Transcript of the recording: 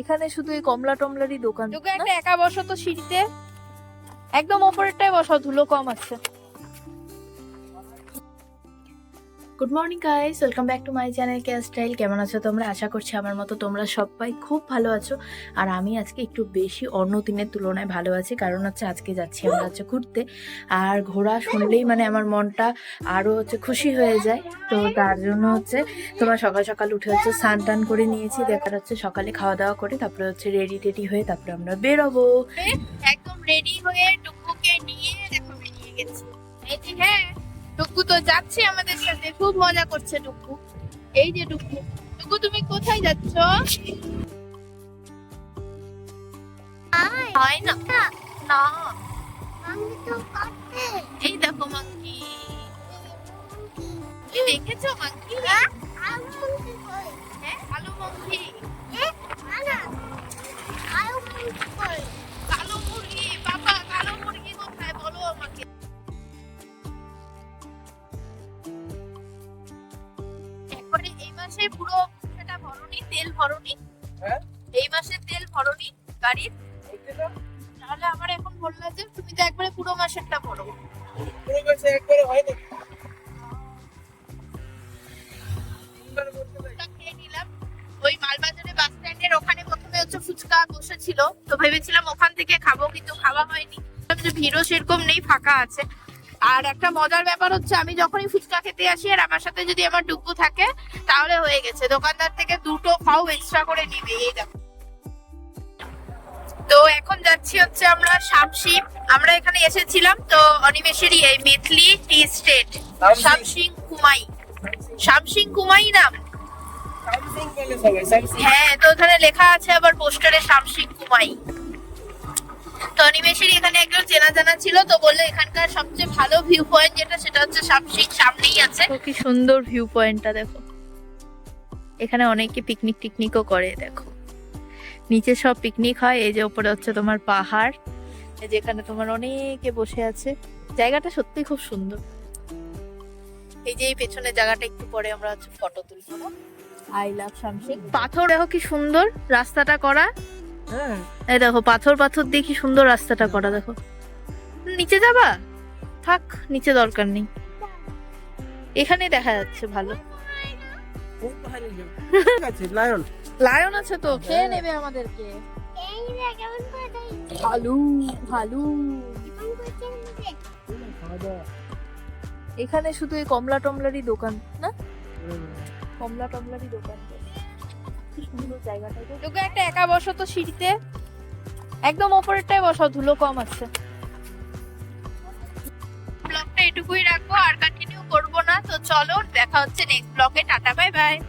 এখানে শুধু এই কমলা টমলারই দোকান তোকে একটা একা বসো তো সিঁড়িতে। একদম ওপরেরটাই বসো ধুলো কম আছে। Good morning guys welcome back to my channel care style কেমন আছো তোমরা? আশা করছি আমার মতো তোমরা সবাই খুব ভালো আছো। আর আমি আজকে একটু বেশি অন্য দিনের তুলনায় ভালো আছি, কারণ হচ্ছে আজকে যাচ্ছি আমরা হচ্ছে ঘুরতে। আর ঘোরা শুনলেই মানে আমার মনটা আরও হচ্ছে খুশি হয়ে যায়। তো তার জন্য হচ্ছে তোমরা সকাল সকাল উঠে হচ্ছে স্নান টান করে নিয়েছি দেখার হচ্ছে সকালে খাওয়া দাওয়া করে, তারপরে হচ্ছে রেডি টেডি হয়ে তারপরে আমরা বেরোবো। একদম রেডি হয়ে টুকুকে নিয়ে দেখো বেরিয়ে গেছি। হ্যাঁ। টুকু তো যাচ্ছে আমাদের সাথে খুব মজা করছে টুকু। এই যে টুকু টুকু তুমি কোথায় যাচ্ছ? হয় না। না। এই দেখো মাঙ্কি তুমি দেখেছ মাঙ্কি মাসে পুরো সেটা ভরনি তেল ভরনি। হ্যাঁ? এই মাসে তেল ভরনি গাড়ির তাহলে আমার এখন বললা যে তুমি তো একবারে পুরো মাসেরটা ভরো। পুরো কাছে একবারে হয় না ওই মালবাজারে বাস স্ট্যান্ডের ওখানে প্রথমে হচ্ছে ফুচকা বসেছিল। তো ভেবেছিলাম ওখান থেকে খাব কিন্তু খাওয়া হয়নি। ভিড়ও সেরকম নেই ফাঁকা আছে। আর একটা মজার ব্যাপার হচ্ছে আমি যখনই ফুচকা খেতে আসি আর আমার সাথে যদি আমার ডুব্বু থাকে তাহলে হয়ে গেছে। দোকানদার থেকে দুটো পাও এক্সট্রা করে নিবে এই দেখো। তো এখন যাচ্ছি হচ্ছে আমরা শামসিং। আমরা এখানে এসেছিলাম তো অনিমেষেরই এই মেথলি টি স্টেট। শামসিং। কুমাই। শামসিং কুমাই নাম? হ্যাঁ তো ওখানে লেখা আছে আবার পোস্টারে শামসিং কুমাই। তো অনিমেষের এখানে একজন চেনা জানা ছিল তো বলল এখানকার সবচেয়ে ভালো ভিউ পয়েন্ট যেটা সেটা হচ্ছে শামসিং সামনেই আছে। কি সুন্দর ভিউ পয়েন্টটা দেখো। এখানে অনেকে পিকনিক টিকনিকও করে দেখো। নিচে সব পিকনিক হয় এই যে ওপরে হচ্ছে তোমার পাহাড় এই যেখানে তোমার অনেকে বসে আছে। জায়গাটা সত্যি খুব সুন্দর। এই যে এই পেছনের জায়গাটা একটু পরে আমরা হচ্ছে ফটো তুলবো আই লাভ শামসিং পাথর দেখো কি সুন্দর রাস্তাটা করা। হ্যাঁ। এই দেখো পাথর পাথর দিয়ে কি সুন্দর রাস্তাটা করা দেখো। নিচে যাবা? থাক নিচে দরকার নেই। এখানে দেখা যাচ্ছে ভালো। লায়ন। লায়ন আছে তো খেয়ে নেবে আমাদেরকে। ভালু ভালু। এখানে শুধু এই কমলা টমলারই দোকান না? কমলা টমলারই দোকান কি সুন্দর জায়গাটা তোকে একটা একা বসো তো সিঁড়িতে। একদম ওপরেরটাই বসো ধুলো কম আছে। ব্লগটা এটুকুই রাখব আর কন্টিনিউ করব না তো চলো দেখা হচ্ছে নেক্সট ব্লকে টাটা বাই বাই